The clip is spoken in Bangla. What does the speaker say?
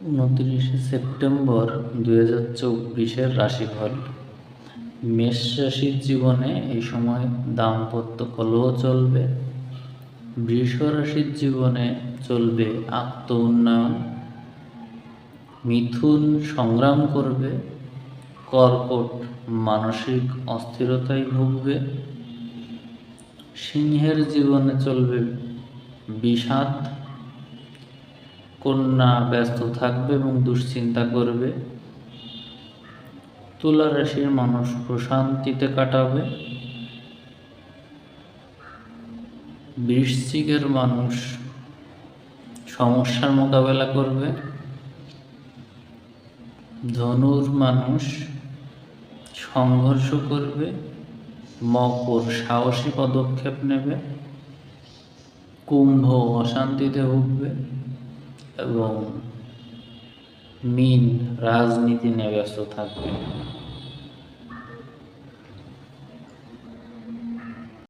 উনত্রিশে সেপ্টেম্বর দুই হাজার চব্বিশের রাশিফল। মেষ রাশির জীবনে এই সময় দাম্পত্য কলহ চলবে। বৃষ রাশির জীবনে চলবে আত্ম উন্নয়ন। মিথুন সংগ্রাম করবে। কর্কট মানসিক অস্থিরতায় ভুগবে। সিংহের জীবনে চলবে বিষাদ কন্যা ব্যস্ত থাকবে এবং দুশ্চিন্তা করবে। তুলা রাশির মানুষ প্রশান্তিতে কাটাবে। বৃশ্চিকের মানুষ সমস্যার মোকাবেলা করবে। ধনুর মানুষ সংঘর্ষ করবে। মকর সাহসী পদক্ষেপ নেবে। কুম্ভ অশান্তিতে ভুগবে। এবং মিন রাজনীতি নিয়ে ব্যস্ত থাকবে।